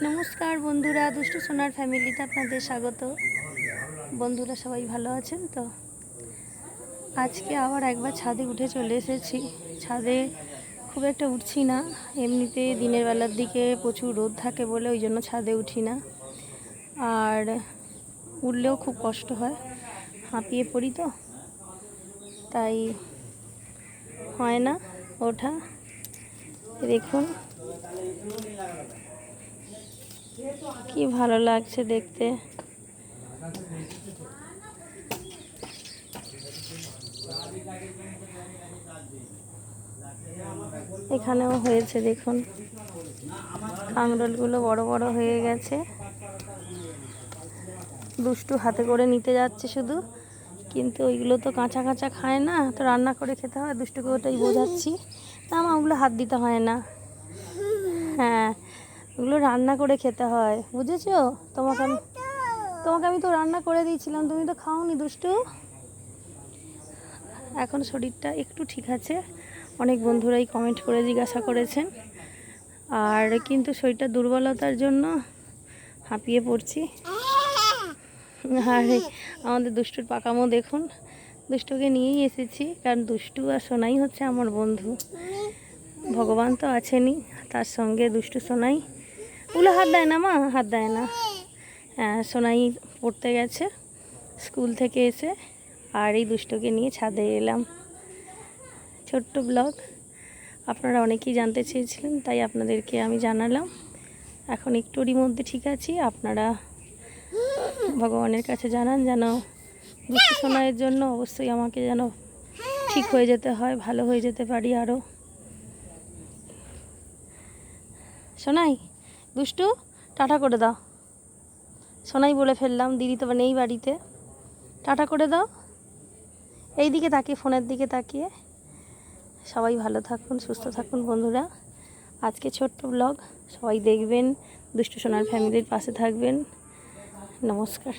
নমস্কার বন্ধুরা, দুষ্টু সোনার ফ্যামিলিতে আপনাদের স্বাগত। বন্ধুরা সবাই ভালো আছেন তো? আজকে আবার একবার ছাদে উঠে চলে এসেছি। ছাদে খুব একটা উঠছি না, এমনিতে দিনের বেলার দিকে প্রচুর রোদ থাকে বলে ওই জন্য ছাদে উঠি না। আর উঠলেও খুব কষ্ট হয়, হাঁপিয়ে পড়ি তো, তাই হয় না ওঠা। দেখুন কি ভালো লাগছে দেখতে। এখানেও হয়েছে, দেখুন। কাঁকরোলগুলো বড় বড় হয়ে গেছে। দুষ্টু হাতে করে নিতে যাচ্ছে শুধু। কিন্তু ওইগুলো তো কাঁচা কাঁচা খায় না, তো রান্না করে খেতে হয়, দুষ্টুকে ওটাই বোঝাচ্ছি। না আমার ওগুলো হাত দিতে হয় না। হ্যাঁ। ওগুলো রান্না করে খেতে হয়, বুঝেছ? তোমাকে আমি তোমাকে আমি তো রান্না করে দিয়েছিলাম, তুমি তো খাওনি দুষ্টু। এখন শরীরটা একটু ঠিক আছে, অনেক বন্ধুরাই কমেন্ট করে জিজ্ঞাসা করেছেন। আর কিন্তু শরীরটা দুর্বলতার জন্য হাঁপিয়ে পড়ছি। আর আমাদের দুষ্টুর পাকামো দেখুন, দুষ্টুকে নিয়েই এসেছি, কারণ দুষ্টু আর সোনাই হচ্ছে আমার বন্ধু। ভগবান তো আছেনই, তার সঙ্গে দুষ্টু সোনাই ওগুলো হাত দেয় না মা? হাত দেয় না। হ্যাঁ সোনাই পড়তে গেছে স্কুল থেকে এসে। আর এই দুষ্টকে নিয়ে ছাদে এলাম। ছোট্ট ব্লগ। আপনারা অনেকেই জানতে চেয়েছিলেন, তাই আপনাদেরকে আমি জানালাম। এখন একটুরই মধ্যে ঠিক আছি। আপনারা ভগবানের কাছে জানান যেন দুষ্টু সোনাইয়ের জন্য অবশ্যই আমাকে যেন ঠিক হয়ে যেতে হয়, ভালো হয়ে যেতে পারি আরও। সোনাই দুষ্টু, টাটা করে দাও। সোনাই বলে ফেললাম, দিদি তো নেই বাড়িতে। টাটা করে দাও। এই দিকে তাকিয়ে, ফোনের দিকে তাকিয়ে। সবাই ভালো থাকুন, সুস্থ থাকুন বন্ধুরা। আজকে ছোট্ট ব্লগ সবাই দেখবেন, দুষ্টু সোনার ফ্যামিলির পাশে থাকবেন। নমস্কার।